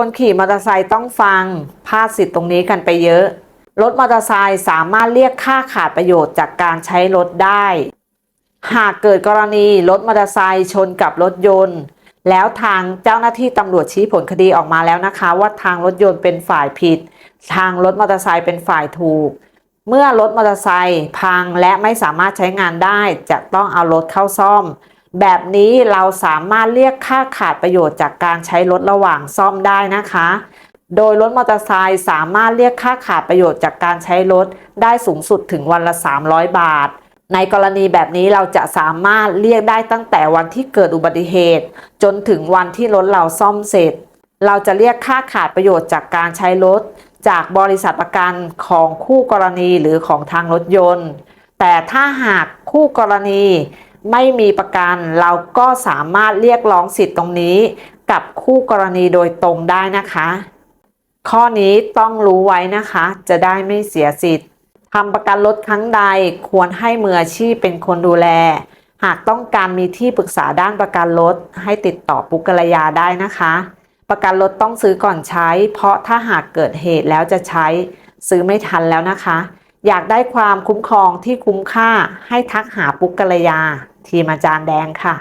คนขี่มอเตอร์ไซค์ต้องฟังพลาดสิทธิ์ตรงนี้กันไปเยอะ รถมอเตอร์ไซค์สามารถเรียกค่าขาดประโยชน์จากการใช้รถได้ หากเกิดกรณีรถมอเตอร์ไซค์ชนกับรถยนต์ แล้วทางเจ้าหน้าที่ตำรวจชี้ผลคดีออกมาแล้วนะคะ ว่าทางรถยนต์เป็นฝ่ายผิด ทางรถมอเตอร์ไซค์เป็นฝ่ายถูก เมื่อรถมอเตอร์ไซค์พังและไม่สามารถใช้งานได้จะต้องเอารถเข้าซ่อม แบบนี้เราสามารถเรียกค่าขาดประโยชน์จากการใช้รถระหว่างซ่อมได้นะคะ โดยรถมอเตอร์ไซค์สามารถเรียกค่าขาดประโยชน์จากการใช้รถได้สูงสุดถึงวันละ 300 บาท ในกรณีแบบนี้เราจะสามารถเรียกได้ตั้งแต่วันที่เกิดอุบัติเหตุ จนถึงวันที่รถเราซ่อมเสร็จ เราจะเรียกค่าขาดประโยชน์จากการใช้รถ จากบริษัทประกันของคู่กรณีหรือของทางรถยนต์ แต่ถ้าหากคู่กรณี ไม่มีประกันเราก็สามารถเรียกร้องสิทธิ์ตรงนี้ กับคู่กรณีโดยตรงได้นะคะ ข้อนี้ต้องรู้ไว้นะคะ จะได้ไม่เสียสิทธิ์ทำประกันรถครั้งใดควรให้มืออาชีพเป็นคนดูแล หากต้องการมีที่ปรึกษาด้านประกันรถให้ติดต่อปุกกรยาได้นะคะ ประกันรถต้องซื้อก่อนใช้ เพราะถ้าหากเกิดเหตุแล้วจะใช้ ซื้อไม่ทันแล้วนะคะอยากได้ความคุ้มครองที่คุ้มค่าให้ทักหาปุกกรยา ทีมอาจารย์แดงค่ะ